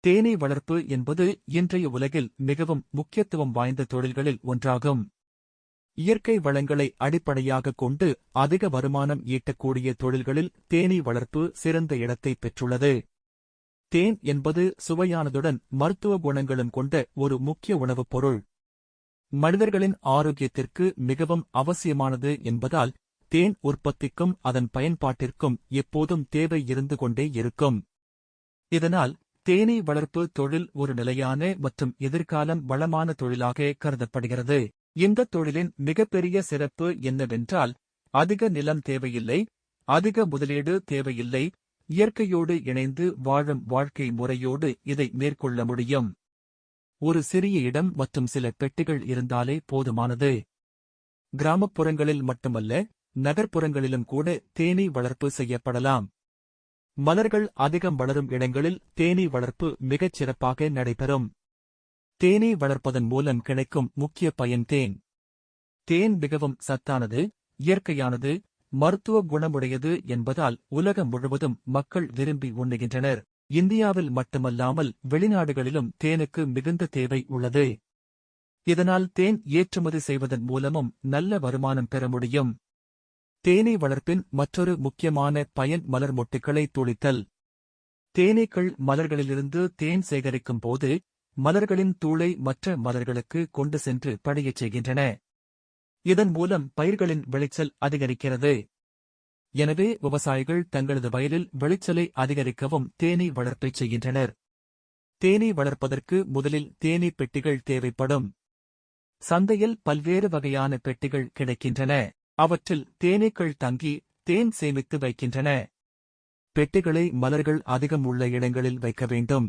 தேனீ வளர்ப்பு என்பது இன்றைய உலகில் மிகவும் முக்கியத்துவம் வாய்ந்த தொழில்களில் ஒன்றாகும். இயற்கை வளங்களை அடிப்படையாகக் கொண்டு அதிக வருமானம் ஈட்டக்கூடிய தொழில்களில் தேனீ வளர்ப்பு சிறந்த இடத்தை பெற்றுள்ளது. தேன் என்பது சுவையானதுடன் மருத்துவ குணங்களும் கொண்ட ஒரு முக்கிய உணவுப் பொருள். மனிதர்களின் ஆரோக்கியத்திற்கு மிகவும் அவசியமானது என்பதால் தேன் உற்பத்திக்கும் அதன் பயன்பாட்டிற்கும் எப்போதும் தேவை இருந்து கொண்டே இருக்கும். இதனால் தேனீ வளர்ப்பு தொழில் ஒரு நிலையான மற்றும் எதிர்காலம் வளமான தொழிலாக கருதப்படுகிறது. இந்த தொழிலின் மிகப்பெரிய சிறப்பு என்னவென்றால் அதிக நிலம் தேவையில்லை அதிக முதலீடு தேவையில்லை இயற்கையோடு இணைந்து வாழும் வாழ்க்கை முறையோடு இதை மேற்கொள்ள முடியும். ஒரு சிறிய இடம் மற்றும் சில பெட்டிகள் இருந்தாலே போதுமானது. கிராமப்புறங்களில் மட்டுமல்ல நகர்ப்புறங்களிலும் கூட தேனீ வளர்ப்பு செய்யப்படலாம். மலர்கள் அதிகம் வளரும் இடங்களில் தேனீ வளர்ப்பு மிகச் சிறப்பாக நடைபெறும். தேனீ வளர்ப்பதன் மூலம் கிடைக்கும் முக்கிய பயன் தேன். தேன் மிகவும் சத்தானது இயற்கையானது மருத்துவ குணமுடையது என்பதால் உலகம் முழுவதும் மக்கள் விரும்பி உண்ணுகின்றனர். இந்தியாவில் மட்டுமல்லாமல் வெளிநாடுகளிலும் தேனுக்கு மிகுந்த தேவை உள்ளது. இதனால் தேன் ஏற்றுமதி செய்வதன் மூலமும் நல்ல வருமானம் பெற முடியும். தேனீ வளர்ப்பின் மற்றொரு முக்கியமான பயன் மலர் மொட்டுக்களை துளித்தல். தேனீக்கள் மலர்களிலிருந்து தேன் சேகரிக்கும் போது மலர்களின் தூளை மற்ற மலர்களுக்கு கொண்டு சென்று படையச் செய்கின்றன. இதன் மூலம் பயிர்களின் விளைச்சல் அதிகரிக்கிறது. எனவே விவசாயிகள் தங்களது வயலில் விளைச்சலை அதிகரிக்கவும் தேனீ வளர்ப்பைச் செய்கின்றனர். தேனீ வளர்ப்பதற்கு முதலில் தேனீ பெட்டிகள் தேவைப்படும். சந்தையில் பல்வேறு வகையான பெட்டிகள் கிடைக்கின்றன. அவற்றில் தேனீக்கள் தங்கி தேன் சேமித்து வைக்கின்றன. பெட்டிகளை மலர்கள் அதிகம் உள்ள இடங்களில் வைக்க வேண்டும்.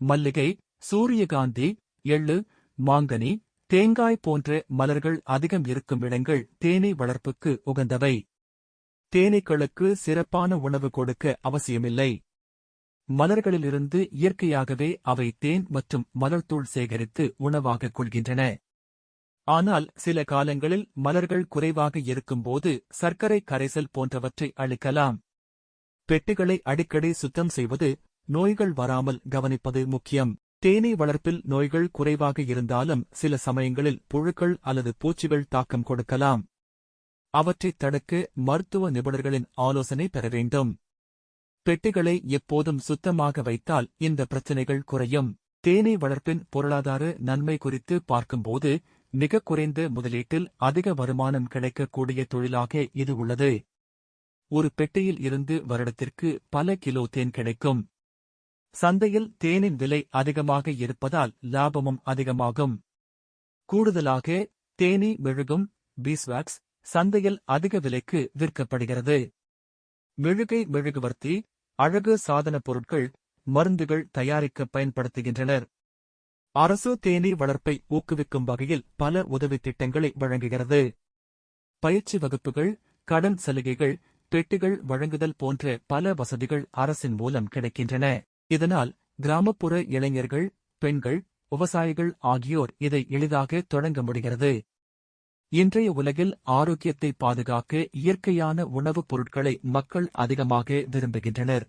மல்லிகை சூரியகாந்தி எள்ளு மாங்கனி தேங்காய் போன்ற மலர்கள் அதிகம் இருக்கும் இடங்கள் தேனீ வளர்ப்புக்கு உகந்தவை. தேனீக்களுக்கு சிறப்பான உணவு கொடுக்க அவசியமில்லை. மலர்களிலிருந்து இயற்கையாகவே அவை தேன் மற்றும் மலர்தூள் சேகரித்து உணவாகக் கொள்கின்றன. ஆனால் சில காலங்களில் மலர்கள் குறைவாக இருக்கும்போது சர்க்கரை கரைசல் போன்றவற்றை அளிக்கலாம் பெட்டிகளை அடிக்கடி சுத்தம் செய்வது நோய்கள் வராமல் கவனிப்பது முக்கியம். தேனீ வளர்ப்பில் நோய்கள் குறைவாக இருந்தாலும் சில சமயங்களில் புழுக்கள் அல்லது பூச்சிகள் தாக்கம் கொடுக்கலாம். அவற்றைத் தடுக்க மருத்துவ நிபுணர்களின் ஆலோசனை பெற வேண்டும். பெட்டிகளை எப்போதும் சுத்தமாக வைத்தால் இந்த பிரச்சினைகள் குறையும். தேனீ வளர்ப்பின் பொருளாதார நன்மை குறித்து பார்க்கும்போது மிக குறைந்த முதலீட்டில் அதிக வருமானம் கிடைக்கக்கூடிய தொழிலாக இது உள்ளது. ஒரு பெட்டியில் இருந்து வருடத்திற்கு பல கிலோ தேன் கிடைக்கும். சந்தையில் தேனின் விலை அதிகமாக இருப்பதால் லாபமும் அதிகமாகும். கூடுதலாக தேனீ மெழுகும் பீஸ்வாக்ஸ் சந்தையில் அதிக விலைக்கு விற்கப்படுகிறது. மெழுகை மெழுகுவர்த்தி அழகு சாதனப் பொருட்கள் மருந்துகள் தயாரிக்க பயன்படுத்துகின்றனர். அரசு தேனீ வளர்ப்பை ஊக்குவிக்கும் வகையில் பல உதவித் திட்டங்களை வழங்குகிறது. பயிற்சி வகுப்புகள் கடன் சலுகைகள் பெட்டிகள் வழங்குதல் போன்ற பல வசதிகள் அரசின் மூலம் கிடைக்கின்றன. இதனால் கிராமப்புற இளைஞர்கள் பெண்கள் விவசாயிகள் ஆகியோர் இதை எளிதாக தொடங்க முடிகிறது. இன்றைய உலகில் ஆரோக்கியத்தை பாதுகாக்க இயற்கையான உணவுப் பொருட்களை மக்கள் அதிகமாக விரும்புகின்றனர்.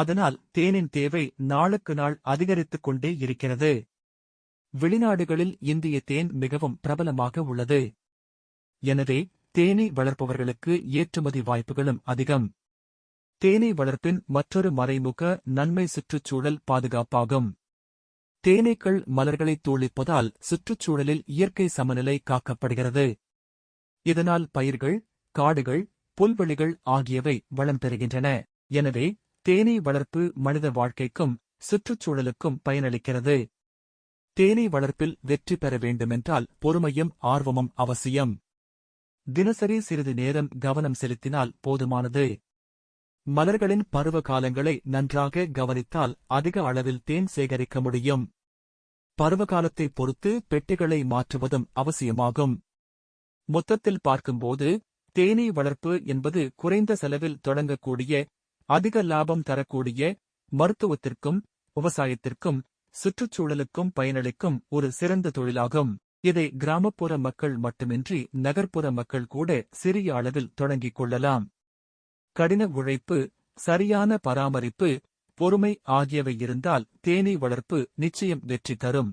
அதனால் தேனின் தேவை நாளுக்கு நாள் அதிகரித்துக் கொண்டே இருக்கிறது. வெளிநாடுகளில் இந்திய தேன் மிகவும் பிரபலமாக உள்ளது. எனவே தேனீ வளர்ப்பவர்களுக்கு ஏற்றுமதி வாய்ப்புகளும் அதிகம். தேனீ வளர்ப்பின் மற்றொரு மறைமுக நன்மை சுற்றுச்சூழல் பாதுகாப்பாகும். தேனீக்கள் மலர்களை தூளிப்பதால் சுற்றுச்சூழலில் இயற்கை சமநிலை காக்கப்படுகிறது. இதனால் பயிர்கள் காடுகள் புல்வெளிகள் ஆகியவை வளம் பெறுகின்றன. எனவே தேனீ வளர்ப்பு மனித வாழ்க்கைக்கும் சுற்றுச்சூழலுக்கும் பயனளிக்கிறது. தேனீ வளர்ப்பில் வெற்றி பெற வேண்டுமென்றால் பொறுமையும் ஆர்வமும் அவசியம். தினசரி சிறிது நேரம் கவனம் செலுத்தினால் போதுமானது. மலர்களின் பருவ காலங்களை நன்றாக கவனித்தால் அதிக அளவில் தேன் சேகரிக்க முடியும். பருவகாலத்தை பொறுத்து பெட்டிகளை மாற்றுவதும் அவசியமாகும். மொத்தத்தில் பார்க்கும்போது தேனீ வளர்ப்பு என்பது குறைந்த செலவில் தொடங்கக்கூடிய அதிக லாபம் தரக்கூடிய மருத்துவத்திற்கும் விவசாயத்திற்கும் சுற்றுச்சூழலுக்கும் பயனளிக்கும் ஒரு சிறந்த தொழிலாகும். இதை கிராமப்புற மக்கள் மட்டுமின்றி நகர்ப்புற மக்கள் கூட சிறிய அளவில் தொடங்கிக் கொள்ளலாம். கடின உழைப்பு சரியான பராமரிப்பு பொறுமை ஆகியவை இருந்தால் தேனீ வளர்ப்பு நிச்சயம் வெற்றி தரும்.